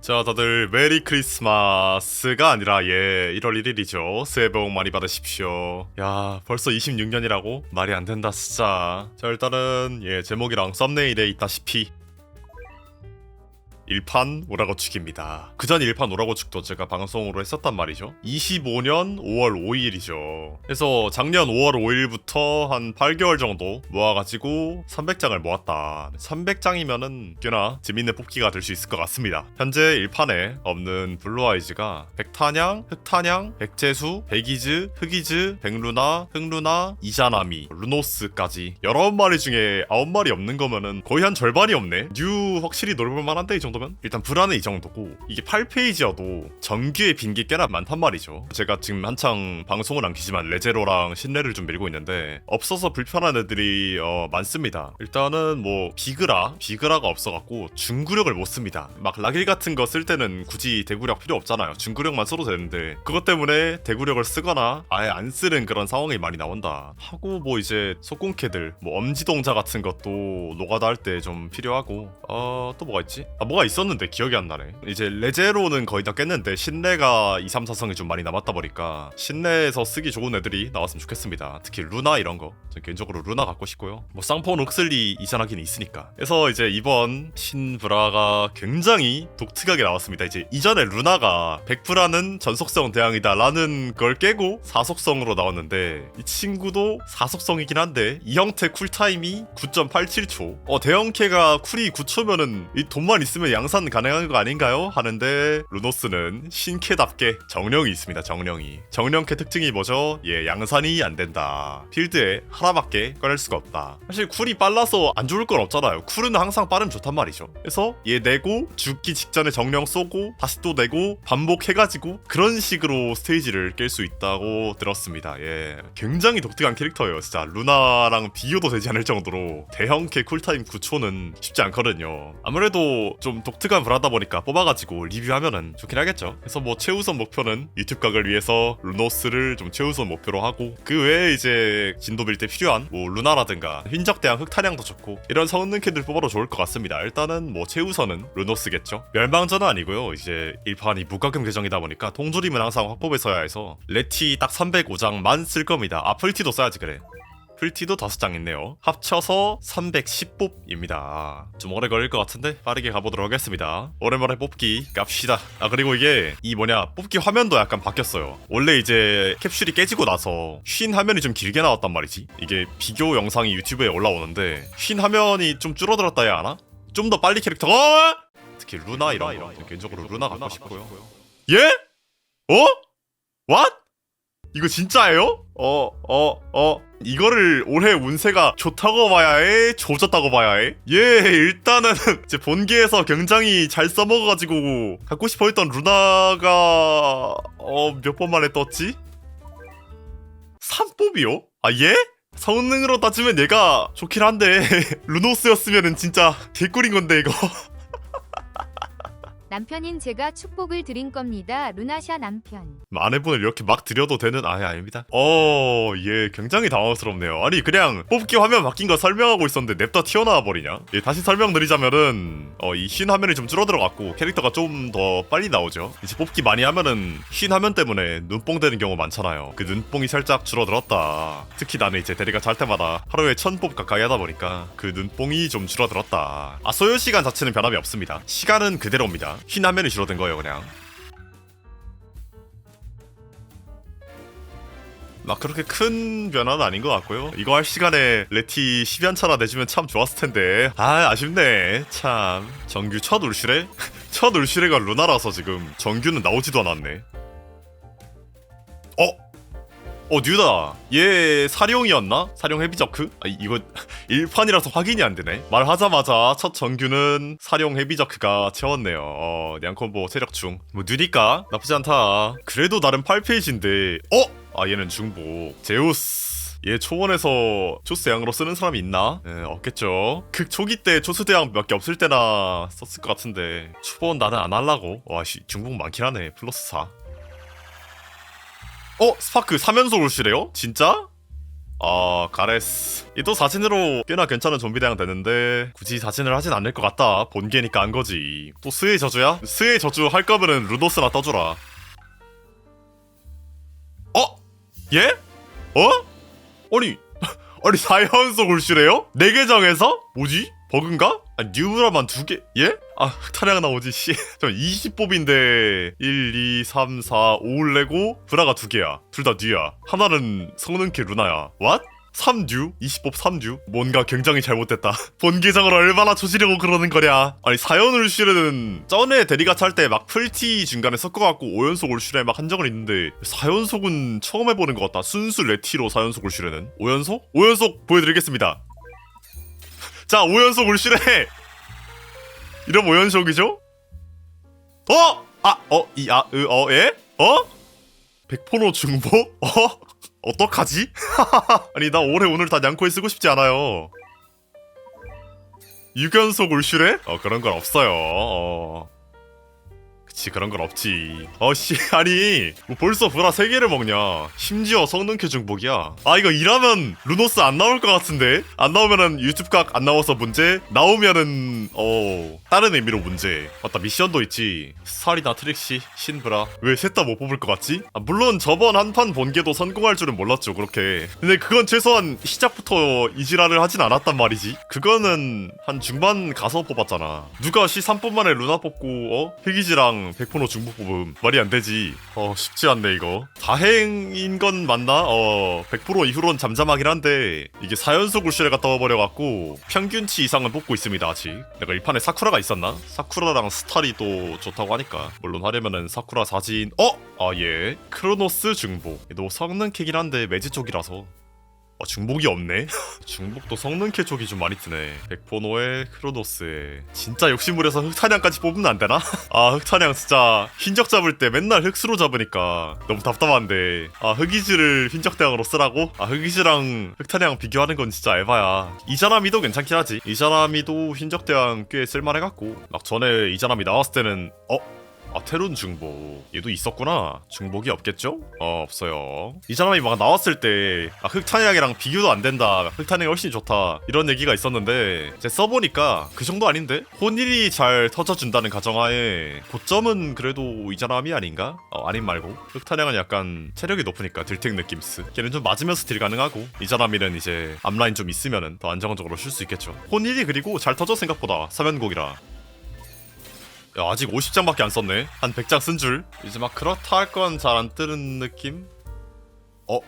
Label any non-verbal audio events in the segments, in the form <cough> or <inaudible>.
자, 다들 메리 크리스마스가 아니라 예, 1월 1일이죠. 새해 복 많이 받으십시오. 야, 벌써 26년이라고? 말이 안 된다, 진짜. 자, 일단은 예, 제목이랑 썸네일에 있다시피 1판 오라고축입니다. 그전 1판 오라고축도 제가 방송으로 했었단 말이죠. 25년 5월 5일이죠. 그래서 작년 5월 5일부터 한 8개월 정도 모아가지고 300장을 모았다. 300장이면은 꽤나 재밌는 뽑기가 될 수 있을 것 같습니다. 현재 1판에 없는 블루아이즈가 백탄양, 흑탄양, 백재수, 백이즈, 흑이즈, 백루나, 흑루나, 이자나미, 루노스까지 19마리 중에 9마리 없는 거면은 거의 한 절반이 없네. 뉴 확실히 노려볼 만한데 이 정도 면? 일단 불안은 이 정도고 이게 8페이지여도 정규에 빈게 꽤나 많단 말이죠. 제가 지금 한창 방송을 안 키지만 레제로랑 신뢰를 좀 밀고 있는데 없어서 불편한 애들이 어, 많습니다. 일단은 뭐 비그라, 비그라가 없어갖고 중구력을 못 씁니다. 막 라길 같은 거 쓸 때는 굳이 대구력 필요 없잖아요. 중구력만 써도 되는데 그것 때문에 대구력을 쓰거나 아예 안 쓰는 그런 상황이 많이 나온다. 하고 뭐 이제 속공캐들, 뭐 엄지동자 같은 것도 노가다 할 때 좀 필요하고 어 또 뭐가 있지? 아 뭐가 있었는데 기억이 안 나네. 이제 레제로는 거의 다 깼는데 신뢰가 2, 3, 4성이 좀 많이 남았다 보니까 신뢰에서 쓰기 좋은 애들이 나왔으면 좋겠습니다. 특히 루나 이런 거. 전 개인적으로 루나 갖고 싶고요. 뭐 쌍폰 옥슬리 이전하긴 있으니까. 그래서 이제 이번 신브라가 굉장히 독특하게 나왔습니다. 이제 이전에 루나가 100%는 전속성 대항이다 라는 걸 깨고 사속성으로 나왔는데 이 친구도 사속성이긴 한데 이 형태 쿨타임이 9.87초. 어 대형캐가 쿨이 9초면은 이 돈만 있으면 양산 가능한 거 아닌가요? 하는데 루노스는 신캐답게 정령이 있습니다. 정령이. 정령캐 특징이 뭐죠? 예, 양산이 안 된다. 필드에 하나밖에 꺼낼 수가 없다. 사실 쿨이 빨라서 안 좋을 건 없잖아요. 쿨은 항상 빠르면 좋단 말이죠. 그래서 얘 내고 죽기 직전에 정령 쏘고 다시 또 내고 반복해가지고 그런 식으로 스테이지를 깰 수 있다고 들었습니다. 예, 굉장히 독특한 캐릭터예요. 진짜 루나랑 비교도 되지 않을 정도로 대형캐 쿨타임 9초는 쉽지 않거든요. 아무래도 좀 독특한 브라다 보니까 뽑아가지고 리뷰하면은 좋긴 하겠죠. 그래서 뭐 최우선 목표는 유튜브 각을 위해서 루노스를 좀 최우선 목표로 하고 그 외에 이제 진도 밀 때 필요한 뭐 루나라든가 흰적대왕 흑탄양도 좋고 이런 성능 캐들 뽑아도 좋을 것 같습니다. 일단은 뭐 최우선은 루노스겠죠. 멸망전은 아니고요. 이제 1판이 무과금 계정이다 보니까 통조림은 항상 확보해 서야 해서 레티 딱 305장만 쓸 겁니다. 아 풀티도 써야지 그래. 풀티도 5장 있네요. 합쳐서 310뽑입니다. 좀 오래 걸릴 것 같은데 빠르게 가보도록 하겠습니다. 오랜만에 뽑기 갑시다. 아 그리고 이게 이 뭐냐 뽑기 화면도 약간 바뀌었어요. 원래 이제 캡슐이 깨지고 나서 쉰 화면이 좀 길게 나왔단 말이지. 이게 비교 영상이 유튜브에 올라오는데 쉰 화면이 좀 줄어들었다 해야 하나? 좀 더 빨리 캐릭터가 어? 특히 루나 이런 거 개인적으로 루나 갖고 싶고요. 예? 어? What? 이거 진짜예요? 어, 어, 어. 이거를 올해 운세가 좋다고 봐야 해? 조졌다고 봐야 해? 예, 일단은 <laughs> 이제 본계에서 굉장히 잘 써먹어가지고 갖고 싶어 했던 루나가 어, 몇 번 만에 떴지? 3뽑이요? 아, 예? 성능으로 따지면 얘가 좋긴 한데 <laughs> 루노스였으면은 진짜 개꿀인 건데 이거 <laughs> 남편인 제가 축복을 드린 겁니다. 루나샤 남편. 아내분을 이렇게 막 드려도 되는 아예 아닙니다. 어, 예, 굉장히 당황스럽네요. 아니 그냥 뽑기 화면 바뀐 거 설명하고 있었는데 냅다 튀어나와 버리냐? 예, 다시 설명드리자면은 어, 이 흰 화면이 좀 줄어들어갔고 캐릭터가 좀 더 빨리 나오죠. 이제 뽑기 많이 하면은 흰 화면 때문에 눈뽕 되는 경우 많잖아요. 그 눈뽕이 살짝 줄어들었다. 특히 나는 이제 대리가 잘 때마다 하루에 천뽑 가까이 하다 보니까 그 눈뽕이 좀 줄어들었다. 아 소요 시간 자체는 변함이 없습니다. 시간은 그대로입니다. 흰 화면이 줄어든 거예요, 그냥. 막 그렇게 큰 변화는 아닌 것 같고요. 이거 할 시간에 레티 10연차나 내주면 참 좋았을 텐데. 아, 아쉽네. 참. 정규 첫 울슈레? <laughs> 첫 울슈레가 루나라서 지금 정규는 나오지도 않았네. 어? 어, 뉴다. 얘 사룡이었나? 사룡 헤비저크? 아, 이거 <laughs> 1판이라서 확인이 안 되네. 말하자마자 첫 정규는 사룡 헤비저크가 채웠네요. 어, 냥콤보 세력충. 뭐, 뉴니까? 나쁘지 않다. 그래도 나름 8페이지인데, 어? 아, 얘는 중복. 제우스. 얘 초원에서 초스 대왕으로 쓰는 사람이 있나? 네, 없겠죠. 극 초기 때 초스 대왕 몇개 없을 때나 썼을 것 같은데 초본 나는 안 할라고. 와 씨 중복 많긴 하네. 플러스 4. 어 스파크 3연속 올시래요? 진짜? 아 가레스 이 또 사진으로 꽤나 괜찮은 좀비 대항 되는데 굳이 사진을 하진 않을 것 같다 본게니까 한 거지 또 스의 저주야? 스의 저주 할 거면은 루도스나 떠주라 어? 예? 어? 아니 <laughs> 아니 4연속 울시래요? 4계정에서? 뭐지? 버그인가? 아, 뉴브라만 두 개? 예? 아, <laughs> 타량 나오지, 씨. 저 20뽑인데, 1, 2, 3, 4, 5를 내고, 브라가 두 개야. 둘 다 뉴야. 하나는 성능키 루나야. What? 3뉴? 20뽑 3뉴? 뭔가 굉장히 잘못됐다. <laughs> 본계정을 얼마나 조지려고 그러는 거냐. 아니, 4연 울슈레는 전에 대리가차 할때 막 풀티 중간에 섞어갖고 5연속 울슈레 막 한정을 있는데, 4연속은 처음 해보는 것 같다. 순수 레티로 4연속 울슈레는. 5연속? 5연속 보여드리겠습니다. 자, 5연속 울시래! 이런 5연속이죠? 어? 아, 어, 이, 아, 으, 어, 예? 어? 백포노 중복? <laughs> 어? 어떡하지? <laughs> 아니, 나 올해 오늘 다 냥코에 쓰고 싶지 않아요. 6연속 울슈래? 어, 그런 건 없어요. 어. 그치, 그런 건 없지. 어씨, <laughs> 아니, 뭐 벌써 브라 3개를 먹냐. 심지어 성능캐 중복이야. 아, 이거 일하면 루노스 안 나올 것 같은데? 안 나오면은 유튜브 각 안 나와서 문제? 나오면은, 어, 다른 의미로 문제. 맞다, 미션도 있지. 스타리나 트릭시, 신브라. 왜 셋 다 못 뽑을 것 같지? 아, 물론 저번 한 판 본게도 성공할 줄은 몰랐죠, 그렇게. 근데 그건 최소한 시작부터 이지랄을 하진 않았단 말이지. 그거는 한 중반 가서 뽑았잖아. 누가 C3분 만에 루나 뽑고, 어? 희기지랑 100% 중복 뽑음. 말이 안 되지. 어, 쉽지 않네, 이거. 다행인 건 맞나? 어, 100% 이후로는 잠잠하긴 한데, 이게 4연속 울시를 갔다 와버려갖고, 평균치 이상은 뽑고 있습니다, 아직. 내가 1판에 사쿠라가 있었나? 사쿠라랑 스타리 또 좋다고 하니까. 물론 하려면은 사쿠라 사진, 어? 아, 예. 크로노스 중복. 얘도 성능 캐긴 한데, 매지 쪽이라서. 어, 중복이 없네? <laughs> 중복도 성능캐 쪽이 좀 많이 뜨네. 백포노에 크로노스에. 진짜 욕심부려서 흑탄양까지 뽑으면 안 되나? <laughs> 아, 흑탄양 진짜 흰적 잡을 때 맨날 흑수로 잡으니까 너무 답답한데. 아, 흑이즈를 흰적 대항으로 쓰라고? 아, 흑이즈랑 흑탄양 비교하는 건 진짜 에바야. 이자나미도 괜찮긴 하지. 이자나미도 흰적 대항 꽤 쓸만해갖고. 막 전에 이자나미 나왔을 때는, 어? 아 테룬 중복. 얘도 있었구나. 중복이 없겠죠? 어 없어요. 이 사람이 막 나왔을 때 아, 흑탄약이랑 비교도 안 된다. 흑탄약이 훨씬 좋다. 이런 얘기가 있었는데 이제 써보니까 그 정도 아닌데? 혼일이 잘 터져준다는 가정하에 고점은 그래도 이 사람이 아닌가? 어 아님 말고. 흑탄약은 약간 체력이 높으니까 딜택 느낌스 걔는 좀 맞으면서 딜 가능하고 이 사람이는 이제 앞라인 좀 있으면은 더 안정적으로 쉴 수 있겠죠. 혼일이 그리고 잘 터져 생각보다 사면곡이라 야, 아직 50장밖에 안 썼네. 한 100장 쓴 줄. 이제 막 그렇다 할 건 잘 안 뜨는 느낌? 어?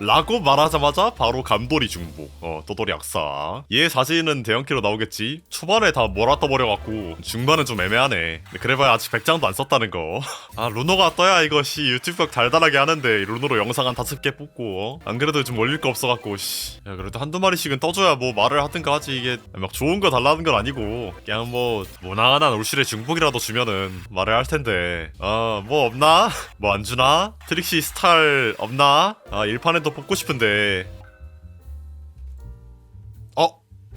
라고 말하자마자 바로 감돌이 중복. 어, 또돌이 악사. 얘 사진은 대형키로 나오겠지. 초반에 다 몰아 떠버려갖고 중반은 좀 애매하네. 그래봐야 아직 100장도 안 썼다는 거. 아, 루노가 떠야 이것이 유튜브 각 달달하게 하는데 루노로 영상 한 다섯 개 뽑고. 어? 안 그래도 좀 올릴 거 없어갖고. 씨. 야, 그래도 한두 마리씩은 떠줘야 뭐 말을 하든가 하지. 이게 막 좋은 거 달라는 건 아니고. 그냥 뭐 무난한 올실의 중복이라도 주면은 말을 할 텐데. 아, 뭐 없나? 뭐 안 주나? 트릭시 스타일 없나? 아, 1판에도 뽑고 싶은데.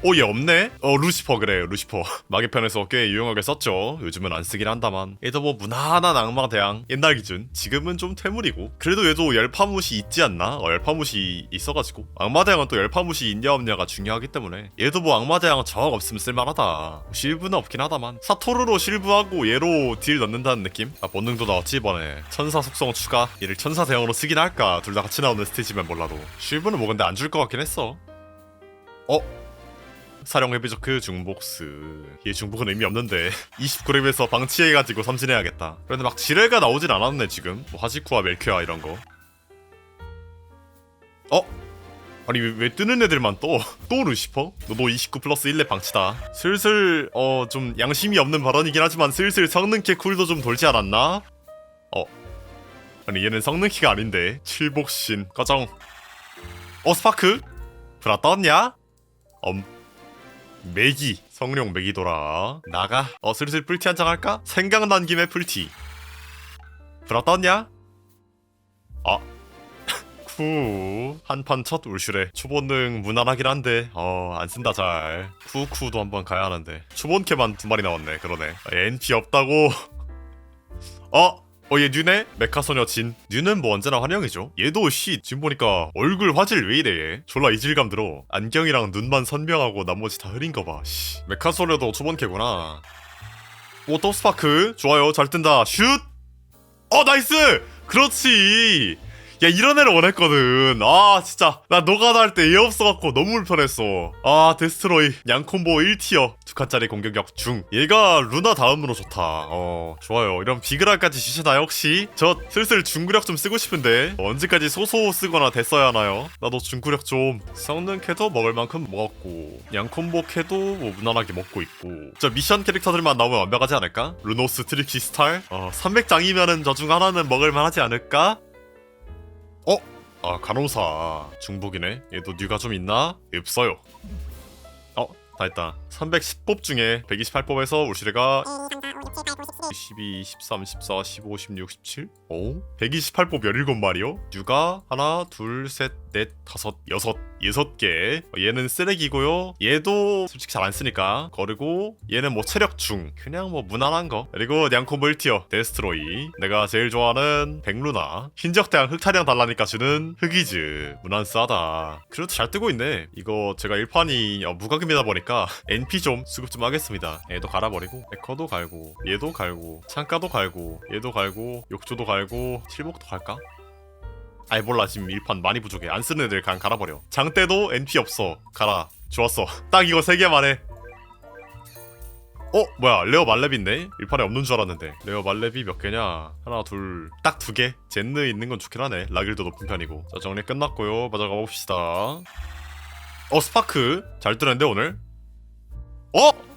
오, 얘 없네? 어, 루시퍼, 그래, 루시퍼. <laughs> 마계편에서 꽤 유용하게 썼죠. 요즘은 안 쓰긴 한다만. 얘도 뭐 무난한 악마 대항. 옛날 기준. 지금은 좀 퇴물이고. 그래도 얘도 열파무시 있지 않나? 어, 열파무시 있어가지고. 악마 대항은 또 열파무시 있냐 없냐가 중요하기 때문에. 얘도 뭐 악마 대항 저항 없으면 쓸만하다. 실브는 없긴 하다만. 사토르로 실브하고 얘로 딜 넣는다는 느낌? 아, 본능도 나왔지, 이번에. 천사 속성 추가. 얘를 천사 대항으로 쓰긴 할까? 둘 다 같이 나오는 스테이지면 몰라도. 실브는 뭐 근데 안 줄 것 같긴 했어. 어? 사령 헤비저크 중복스 얘 중복은 의미 없는데 29렙에서 방치해가지고 삼진해야겠다 그런데 막 지뢰가 나오진 않았네 지금 뭐 하지쿠와 멜큐아 이런 거 어? 아니 왜, 왜 뜨는 애들만 떠? 또 루시퍼? 너도 29 플러스 1렙 방치다 슬슬 어 좀 양심이 없는 발언이긴 하지만 슬슬 성능캐 쿨도 좀 돌지 않았나? 어 아니 얘는 성능키가 아닌데 칠복신 꺼정 어 스파크? 브라 떴냐? 엄 메기 성룡 메기돌아. 나가. 어 슬슬 풀티 한장 할까? 생각난 김에 풀티. 떴냐? 아. <laughs> 쿠 한판 첫 울슈레 초본능 무난하긴 한데 어 안쓴다 잘. 쿠쿠도 한번 가야 하는데. 초본캐만 두 마리 나왔네 그러네. 아, NP 없다고? <laughs> 어 어얘 뉴네? 메카소녀 진. 뉴는 뭐 언제나 환영이죠. 얘도 씨 지금 보니까 얼굴 화질 왜 이래 얘? 졸라 이질감 들어. 안경이랑 눈만 선명하고 나머지 다 흐린 거봐 씨. 메카소녀도 초본 캐구나. 오토 스파크? 좋아요. 잘 뜬다. 슛! 어 나이스! 그렇지 야 이런 애를 원했거든. 아 진짜. 나 노가다 할 때 얘 없어갖고 너무 불편했어. 아 데스트로이 양콤보 1티어. 두 칸짜리 공격력 중. 얘가 루나 다음으로 좋다. 어 좋아요. 이런 비그라까지 주시나요 혹시? 저 슬슬 중구력 좀 쓰고 싶은데. 언제까지 소소 쓰거나 됐어야 하나요? 나도 중구력 좀. 성능 캐도 먹을 만큼 먹었고. 양콤보 캐도 뭐 무난하게 먹고 있고. 저 미션 캐릭터들만 나오면 완벽하지 않을까? 루노스 트릭시 스탈 어 300장이면은 저 중 하나는 먹을 만 하지 않을까? 어? 아 간호사 중복이네 얘도 뉘가 좀 있나? 없어요 어? 다 했다 310뽑 중에 128뽑에서 울시레가 12, 13, 14, 15, 16, 17? 어? 128뽑 17마리요? 뉘가 하나, 둘, 셋, 넷, 다섯, 여섯, 여섯 개. 얘는 쓰레기고요. 얘도 솔직히 잘 안 쓰니까 거르고 얘는 뭐 체력 중 그냥 뭐 무난한 거. 그리고 냥콤보 1티어 데스트로이. 내가 제일 좋아하는 백루나. 흰적대랑 흑타령 달라니까 주는 흑이즈. 무난 싸다. 그래도 잘 뜨고 있네. 이거 제가 1판이 어, 무과금이다 보니까 NP 좀 수급 좀 하겠습니다. 얘도 갈아버리고 에커도 갈고 얘도 갈고 창가도 갈고 얘도 갈고 욕조도 갈고 틸복도 갈까? 지금 1판 많이 부족해. 안 쓰는 애들 그냥 갈아버려. 장대도 NP 없어. 가라. 좋았어. <laughs> 딱 이거 3개만 해. 어? 뭐야. 레어 말렙인데? 1판에 없는 줄 알았는데. 레어 말렙이 몇 개냐? 하나 둘. 딱 두개? 젠느 있는 건 좋긴 하네. 라길도 높은 편이고. 자 정리 끝났고요. 맞아 가봅시다. 어 스파크? 잘 뜨는데 오늘? 어?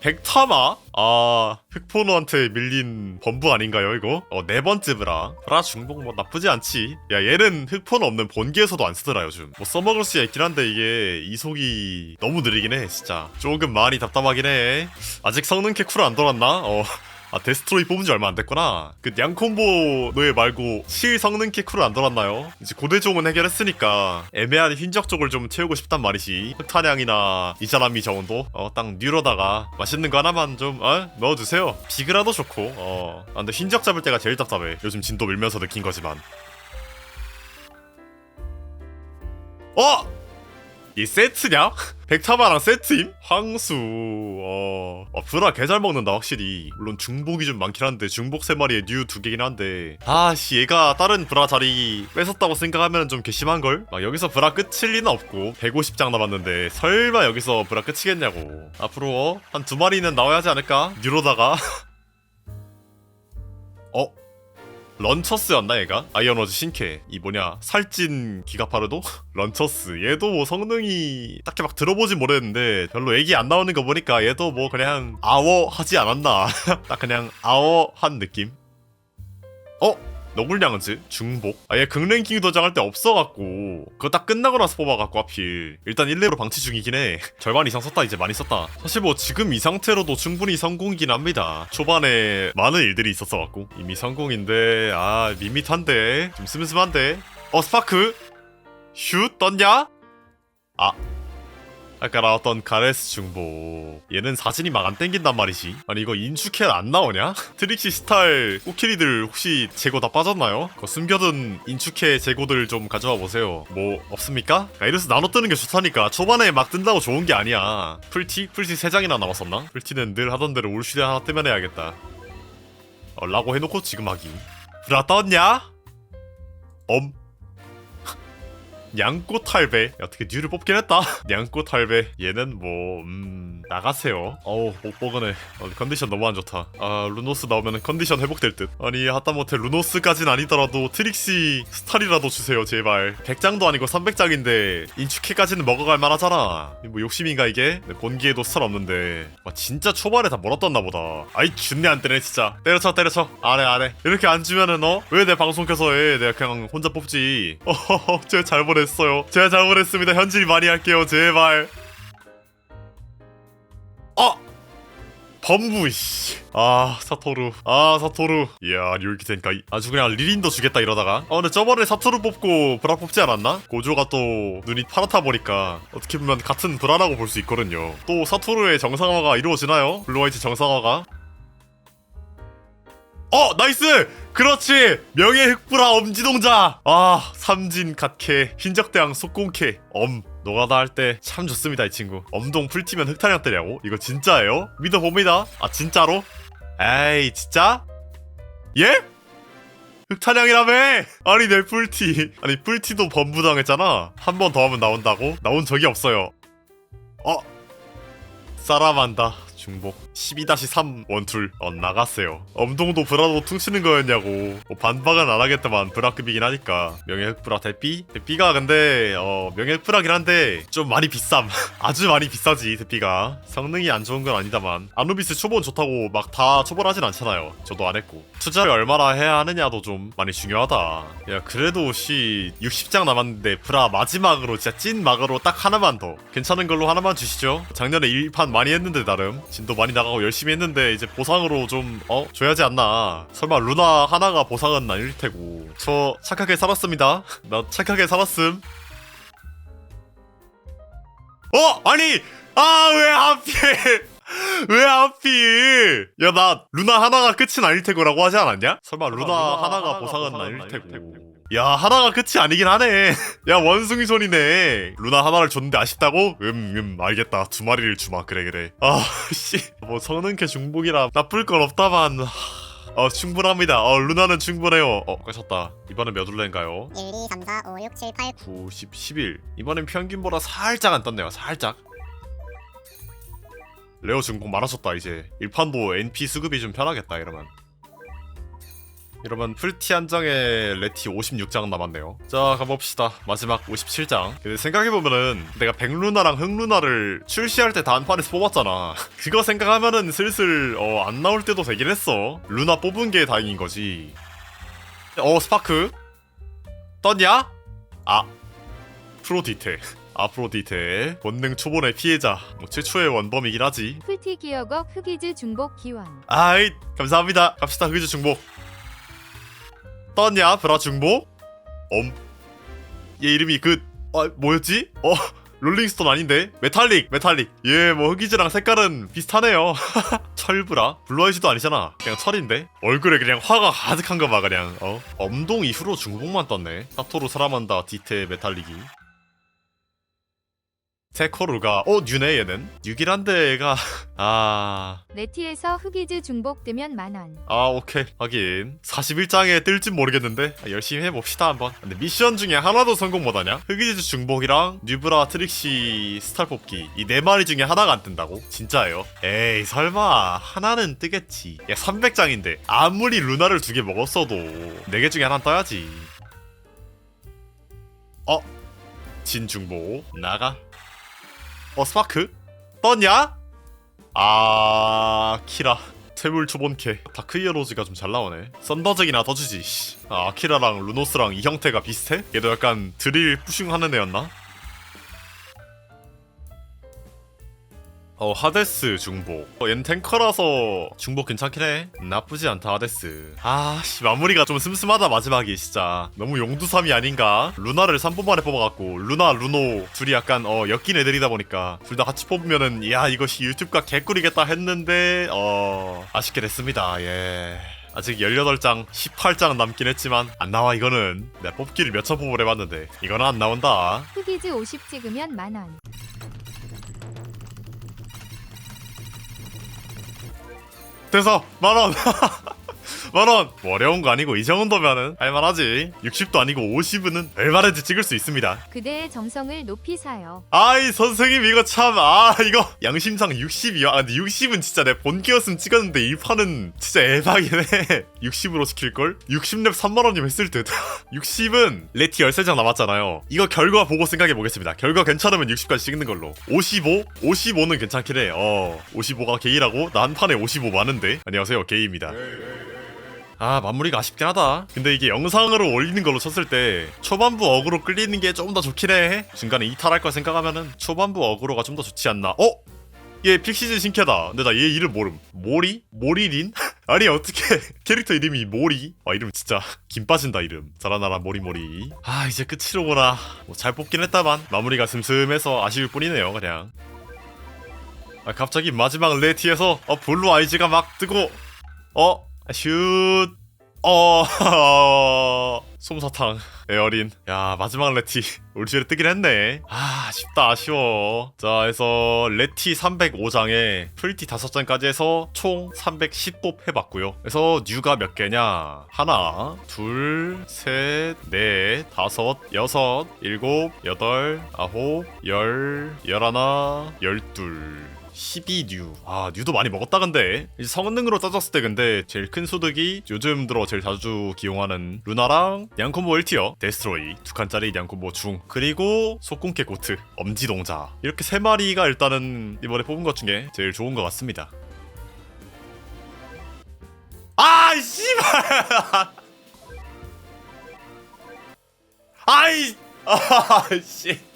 백타마? 아 흑포노한테 밀린 범부 아닌가요 이거? 어네 번째 브라 브라 중복 뭐 나쁘지 않지 야 얘는 흑포노 없는 본기에서도 안 쓰더라 요즘 뭐 써먹을 수야 있긴 한데 이게 이속이 너무 느리긴 해 진짜 조금 많이 답답하긴 해 아직 성능 캐쿨 안 돌았나? 어 아 데스트로이 뽑은 지 얼마 안 됐구나 그 양콤보 노예 말고 실 성능 캐쿨을 안 돌았나요? 이제 고대종은 해결했으니까 애매한 흰적 쪽을 좀 채우고 싶단 말이지 흑탄양이나 이사람이 정원도 어딱 뉴로다가 맛있는 거 하나만 좀 어? 넣어주세요 비그라도 좋고 어 아, 근데 흰적 잡을 때가 제일 답답해 요즘 진도 밀면서 느낀 거지만 어? 이 세트냐? <laughs> 백타마랑 세트임? 황수 어... 어 브라 개잘 먹는다 확실히 물론 중복이 좀 많긴 한데 중복 3마리에 뉴 2개긴 한데 아씨 얘가 다른 브라 자리 뺏었다고 생각하면 좀 괘씸한걸? 막 여기서 브라 끝일 리는 없고 150장 남았는데 설마 여기서 브라 끝이겠냐고 앞으로 어? 한 두 마리는 나와야 하지 않을까? 뉴로다가 <laughs> 런처스였나 얘가? 아이언워즈 신캐 이 뭐냐 살찐 기가파르도? <laughs> 런처스 얘도 뭐 성능이 딱히 막 들어보진 못했는데 별로 얘기 안 나오는 거 보니까 얘도 뭐 그냥 아워 하지 않았나 <laughs> 딱 그냥 아워 한 느낌 어? 너굴량은즈 중복? 아얘 극랭킹 도장할 때 없어갖고. 그거 딱 끝나고 나서 뽑아갖고 하필. 일단 1렙으로 방치 중이긴 해. 절반 이상 썼다 이제 많이 썼다. 사실 뭐 지금 이 상태로도 충분히 성공이긴 합니다. 초반에 많은 일들이 있었어갖고. 이미 성공인데 아 밋밋한데 좀 슴슴한데. 어 스파크? 슛 떴냐? 아 아까 나왔던 가레스 중보 얘는 사진이 막 안 땡긴단 말이지 아니 이거 인추캔 안 나오냐? <laughs> 트릭시 스타일 코끼리들 혹시 재고 다 빠졌나요? 그 숨겨둔 인추캐 재고들 좀 가져와 보세요 뭐 없습니까? 야, 이래서 나눠 뜨는 게 좋다니까 초반에 막 뜬다고 좋은 게 아니야 풀티? 풀티 3장이나 남았었나? 풀티는 늘 하던 대로 올슈대 하나 뜨면 해야겠다 어, 라고 해놓고 지금 하기 브라 떴냐? 엄 양꼬 탈배. 어떻게 뉴를 뽑긴 했다. <laughs> 양꼬 탈배. 얘는 뭐 음... 나가세요. 어우 뻑뻑하네. 어, 컨디션 너무 안 좋다. 아 루노스 나오면 컨디션 회복될 듯. 아니 하다못해 루노스까진 아니더라도 트릭시 스타리라도 주세요 제발. 100장도 아니고 300장인데 인축해까지는 먹어갈 만하잖아. 뭐 욕심인가 이게? 네, 본기에도 스타일 없는데. 와 진짜 초반에 다 멀었던나 보다. 아이 준내 안 뜨네 진짜. 때려쳐 때려쳐. 안해 안해 이렇게 안 주면은 어? 왜 내 방송 켜서 해? 내가 그냥 혼자 뽑지. 어허허 제가 잘못했어요. 제가 잘못했습니다. 현질 많이 할게요 제발 어! 범부 씨. 아 사토루. 아 사토루. 이야 류이키 텐카이. 아주 그냥 리린도 주겠다 이러다가. 아 근데 저번에 사토루 뽑고 브라 뽑지 않았나? 고조가 또 눈이 파랗다 보니까 어떻게 보면 같은 브라라고 볼 수 있거든요. 또 사토루의 정상화가 이루어지나요? 블루화이트 정상화가? 어 나이스! 그렇지! 명예 흑불아 엄지동자 아 삼진 갓캐 흰적대왕 속공캐 엄 노가다 할 때 참 좋습니다 이 친구. 엄동 풀티면 흑탄약 때냐고? 이거 진짜예요? 믿어봅니다. 아 진짜로? 에이 진짜? 예? 흑탄양이라며! 아니 내 풀티. 아니 풀티도 범부당했잖아. 한 번 더 하면 나온다고? 나온 적이 없어요. 어? 사람한다 중복. 12-3 원툴. 어 나갔어요. 엄동도 브라도 퉁치는 거였냐고. 뭐 반박은 안 하겠다만 브라급이긴 하니까. 명예흑브라 대삐? 대삐가 근데 어 명예흑브라긴 한데 좀 많이 비쌈 <laughs> 아주 많이 비싸지 대삐가. 성능이 안 좋은 건 아니다만. 아누비스 초본 좋다고 막 다 초벌하진 않잖아요. 저도 안 했고. 투자를 얼마나 해야 하느냐도 좀 많이 중요하다. 야 그래도 시 60장 남았는데 브라 마지막으로 진짜 찐 막으로 딱 하나만 더. 괜찮은 걸로 하나만 주시죠. 작년에 1판 많이 했는데 나름 진도 많이 나가고 열심히 했는데 이제 보상으로 좀 어? 줘야지 않나 설마 루나 하나가 보상은 아닐 테고 저 착하게 살았습니다 <laughs> 나 착하게 살았음 어? 아니 아 왜 하필 <laughs> 왜 하필 야 나 루나 하나가 끝은 아닐 테고라고 하지 않았냐? 설마 루나, 하나가 보상은 아닐 테고. 야 하나가 끝이 아니긴 하네. 야 원숭이 손이네. 루나 하나를 줬는데 아쉽다고? 음음 알겠다. 두 마리를 주마. 그래 그래. <laughs> 아씨뭐 성능캐 중복이라 나쁠 건 없다만. 어 충분합니다. 어 루나는 충분해요. 어 까셨다. 이번엔 몇 룰레인가요? 1, 2, 3, 4, 5, 6, 7, 8, 9, 10, 11 이번엔 평균보다 살짝 안 떴네요. 살짝. 레오 중복 많아졌다 이제. 1판도 NP 수급이 좀 편하겠다 이러면 이러면 풀티 한 장에 레티 56장 남았네요. 자 가봅시다. 마지막 57장. 근데 생각해보면은 내가 백루나랑 흑루나를 출시할 때 단판에서 뽑았잖아. <laughs> 그거 생각하면은 슬슬 어, 안 나올 때도 되긴 했어. 루나 뽑은 게 다행인 거지. 어 스파크? 떴냐? 아 프로디테. 아프로디테. 본능 초본의 피해자. 뭐 최초의 원범이긴 하지. 풀티 기어걱 흑이즈 중복 기원. 아이 감사합니다. 갑시다 흑이즈 중복 떴냐 브라 중복? 엄얘 이름이 그 아, 뭐였지? 어 <laughs> 롤링스톤 아닌데? 메탈릭 메탈릭 얘뭐 흑이즈랑 색깔은 비슷하네요 <laughs> 철브라? 블루아이즈도 아니잖아 그냥 철인데? 얼굴에 그냥 화가 가득한 거봐 그냥 어 엄동 이후로 중복만 떴네 사토루 사람한다 디테 메탈릭이 테코루가 어 뉴네 얘는? 뉴기란데 얘가 <laughs> 아... 레티에서 흑이즈 중복 뜨면 만원. 아 오케이 확인 41장에 뜰진 모르겠는데 아, 열심히 해봅시다 한번 근데 미션 중에 하나도 성공 못하냐? 흑이즈 중복이랑 뉴브라 트릭시 스탈 뽑기 이 네 마리 중에 하나가 안 뜬다고? 진짜예요? 에이 설마 하나는 뜨겠지 야 300장인데 아무리 루나를 두 개 먹었어도 네 개 중에 하나 떠야지 어? 진중복 나가 어 스파크? 떴냐? 아 키라 세물 초본캐 다크 히어로즈가 좀 잘 나오네 썬더잭이나 더 주지 씨. 아, 아키라랑 루노스랑 이 형태가 비슷해? 얘도 약간 드릴 뿌슝하는 애였나? 어 하데스 중복. 어, 얜 탱커라서 중복 괜찮긴 해. 나쁘지 않다 하데스. 아씨 마무리가 좀 슴슴하다 마지막이 진짜. 너무 용두삼이 아닌가? 루나를 3번 만에 뽑아갖고 루나 루노 둘이 약간 어 엮인 애들이다 보니까 둘 다 같이 뽑으면은 야 이것이 유튜브가 개꿀이겠다 했는데 어 아쉽게 됐습니다. 예. 아직 18장, 18장 남긴 했지만 안 나와 이거는. 내가 뽑기를 몇천 뽑을 해봤는데 이거는 안 나온다. 흑이즈 50 찍으면 만원. 돼서 만원. <laughs> 만원. 뭐 어려운 거 아니고 이 정도면은 할만하지. 60도 아니고 50은 얼마든지 찍을 수 있습니다. 그대의 정성을 높이 사요. 아이 선생님 이거 참 아 이거 양심상 60이야. 아, 근데 60은 진짜 내 본기였으면 찍었는데 이 판은 진짜 해 60으로 시킬걸? 60렙 3만원이면 했을 듯 <laughs> 60은 레티 13장 남았잖아요 이거 결과 보고 생각해 보겠습니다 결과 괜찮으면 60까지 찍는 걸로 55? 55는 괜찮긴 해어 55가 게이라고? 나한 판에 55 많은데 안녕하세요 게이입니다 아 마무리가 아쉽긴 하다 근데 이게 영상으로 올리는 걸로 쳤을 때 초반부 어그로 끌리는 게 좀 더 좋긴 해 중간에 이탈할 거 생각하면은 초반부 어그로가 좀 더 좋지 않나 어? 얘 픽시즈 신캐다 근데 나 얘 이름 모름 모리? 모리린? <laughs> 아니 어떻게 <laughs> 캐릭터 이름이 모리? 아 이름 진짜 <laughs> 김 빠진다 이름. 자라나라 모리모리. 아 이제 끝이로구나 뭐 잘 뽑긴 했다만 마무리가 슴슴해서 아쉬울 뿐이네요 그냥. 아 갑자기 마지막 레티에서 어 블루 아이즈가 막 뜨고. 어 슛 어... <laughs> 솜사탕. 에어린. 야 마지막 레티. <laughs> 올줄에 뜨긴 했네. 아 아쉽다 아쉬워. 자 해서 레티 305장에 프리티 5장까지 해서 총 310뽑 해봤고요. 그래서 뉴가 몇 개냐? 하나 둘셋넷 다섯 여섯 일곱 여덟 아홉 열 열하나 열둘 12뉴. 아, 뉴도 많이 먹었다 근데. 이제 성능으로 따졌을 때 근데 제일 큰 소득이 요즘 들어 제일 자주 기용하는 루나랑 냥콤보 1티어, 데스트로이, 두 칸짜리 냥콤보 중, 그리고 속궁캐 고트, 엄지동자. 이렇게 세 마리가 일단은 이번에 뽑은 것 중에 제일 좋은 것 같습니다. 아, 씨발! <laughs> 아이! 아, 씨.